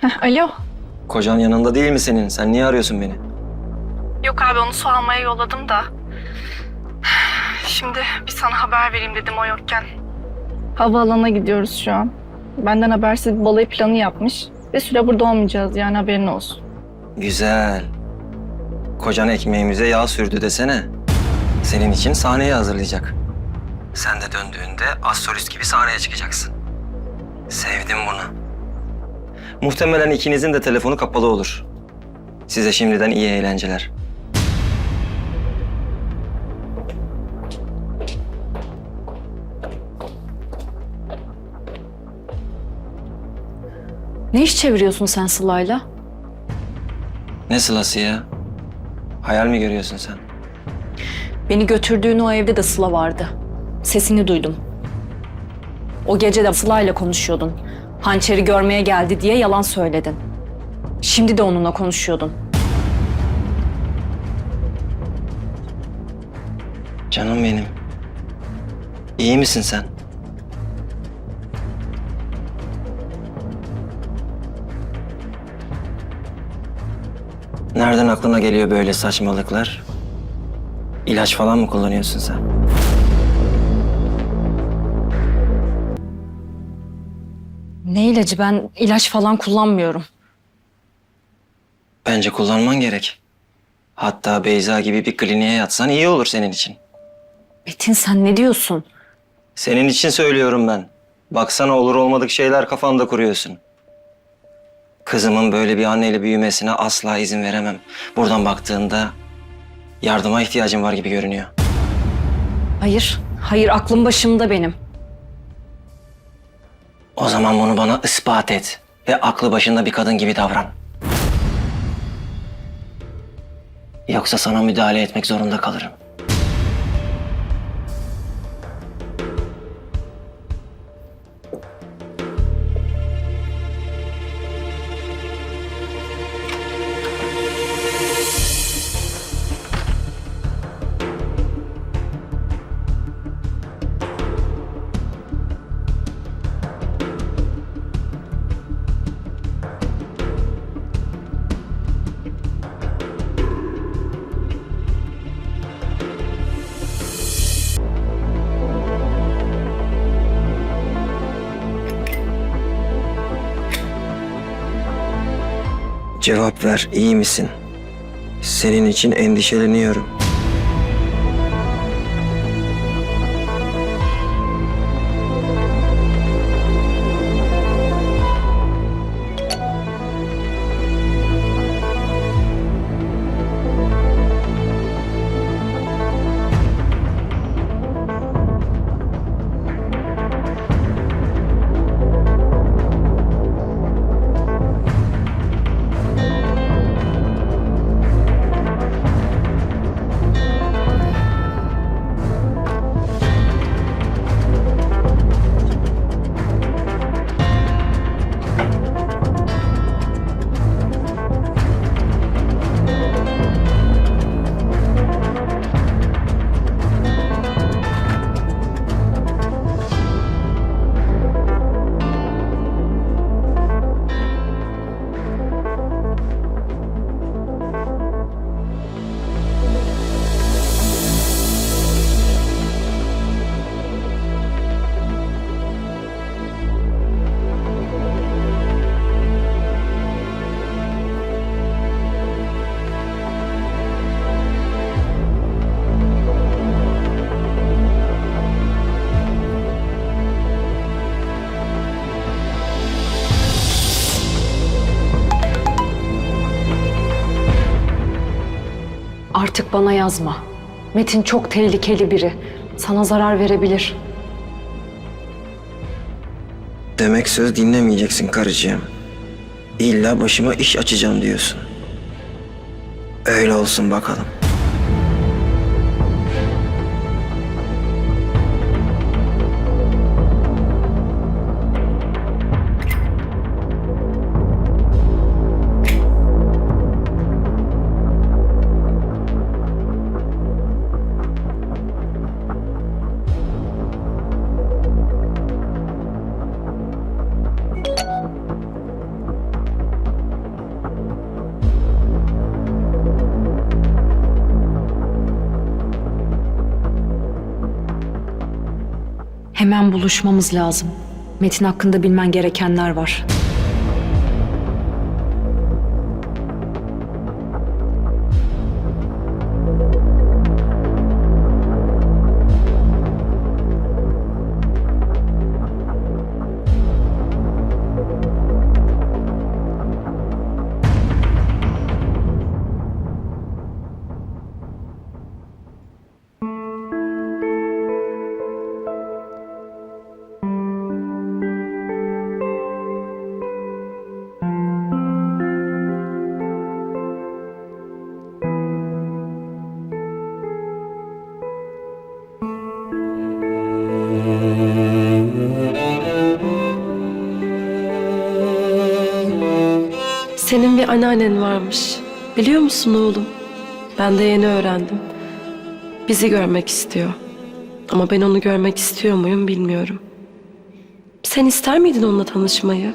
Heh, alo. Kocan yanında değil mi senin? Sen niye arıyorsun beni? Yok abi onu su almaya yolladım da. Şimdi bir sana haber vereyim dedim o yokken. Havaalanına gidiyoruz şu an. Benden habersiz bir balayı planı yapmış. Bir süre burada olmayacağız yani haberin olsun. Güzel. Kocan ekmeğimize yağ sürdü desene. Senin için sahneyi hazırlayacak. Sen de döndüğünde az solist gibi sahneye çıkacaksın. Sevdim bunu. Muhtemelen ikinizin de telefonu kapalı olur. Size şimdiden iyi eğlenceler. Ne iş çeviriyorsun sen Sıla'yla? Ne sılası ya? Hayal mi görüyorsun sen? Beni götürdüğün o evde de Sıla vardı. Sesini duydum. O gece de Sıla'yla konuşuyordun. Hançeri görmeye geldi diye yalan söyledin. Şimdi de onunla konuşuyordun. Canım benim. İyi misin sen? Nereden aklına geliyor böyle saçmalıklar? İlaç falan mı kullanıyorsun sen? Ne ilacı ben ilaç falan kullanmıyorum. Bence kullanman gerek. Hatta Beyza gibi bir kliniğe yatsan iyi olur senin için. Metin sen ne diyorsun? Senin için söylüyorum ben. Baksana olur olmadık şeyler kafanda kuruyorsun. Kızımın böyle bir anneyle büyümesine asla izin veremem. Buradan baktığında yardıma ihtiyacım var gibi görünüyor. Hayır, hayır aklım başımda benim. O zaman bunu bana ispat et ve aklı başında bir kadın gibi davran. Yoksa sana müdahale etmek zorunda kalırım. Cevap ver, iyi misin? Senin için endişeleniyorum. Artık bana yazma. Metin çok tehlikeli biri. Sana zarar verebilir. Demek söz dinlemeyeceksin karıcığım. İlla başıma iş açacağım diyorsun. Öyle olsun bakalım. Hemen buluşmamız lazım. Metin hakkında bilmen gerekenler var. Senin bir anneannen varmış. Biliyor musun oğlum? Ben de yeni öğrendim. Bizi görmek istiyor. Ama ben onu görmek istiyor muyum bilmiyorum. Sen ister miydin onunla tanışmayı?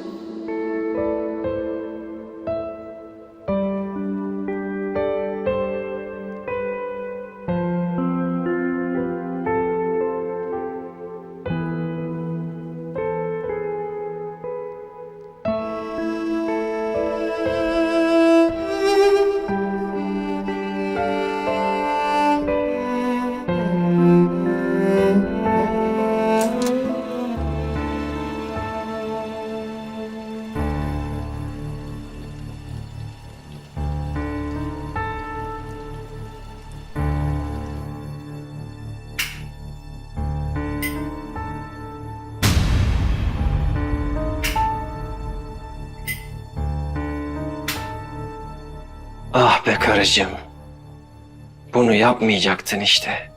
Ah be karıcığım. Bunu yapmayacaktın işte.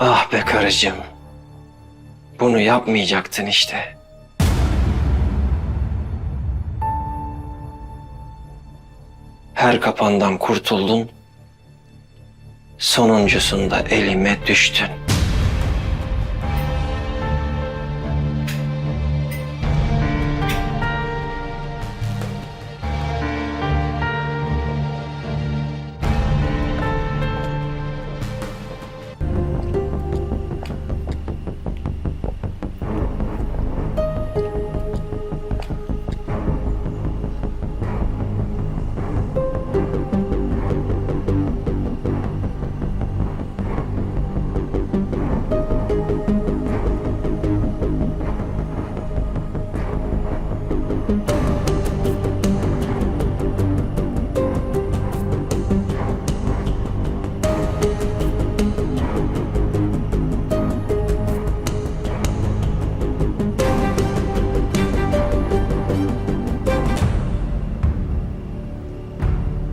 Ah be karıcığım. Bunu yapmayacaktın işte. Her kapandan kurtuldun. Sonuncusunda elime düştün.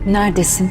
Neredesin?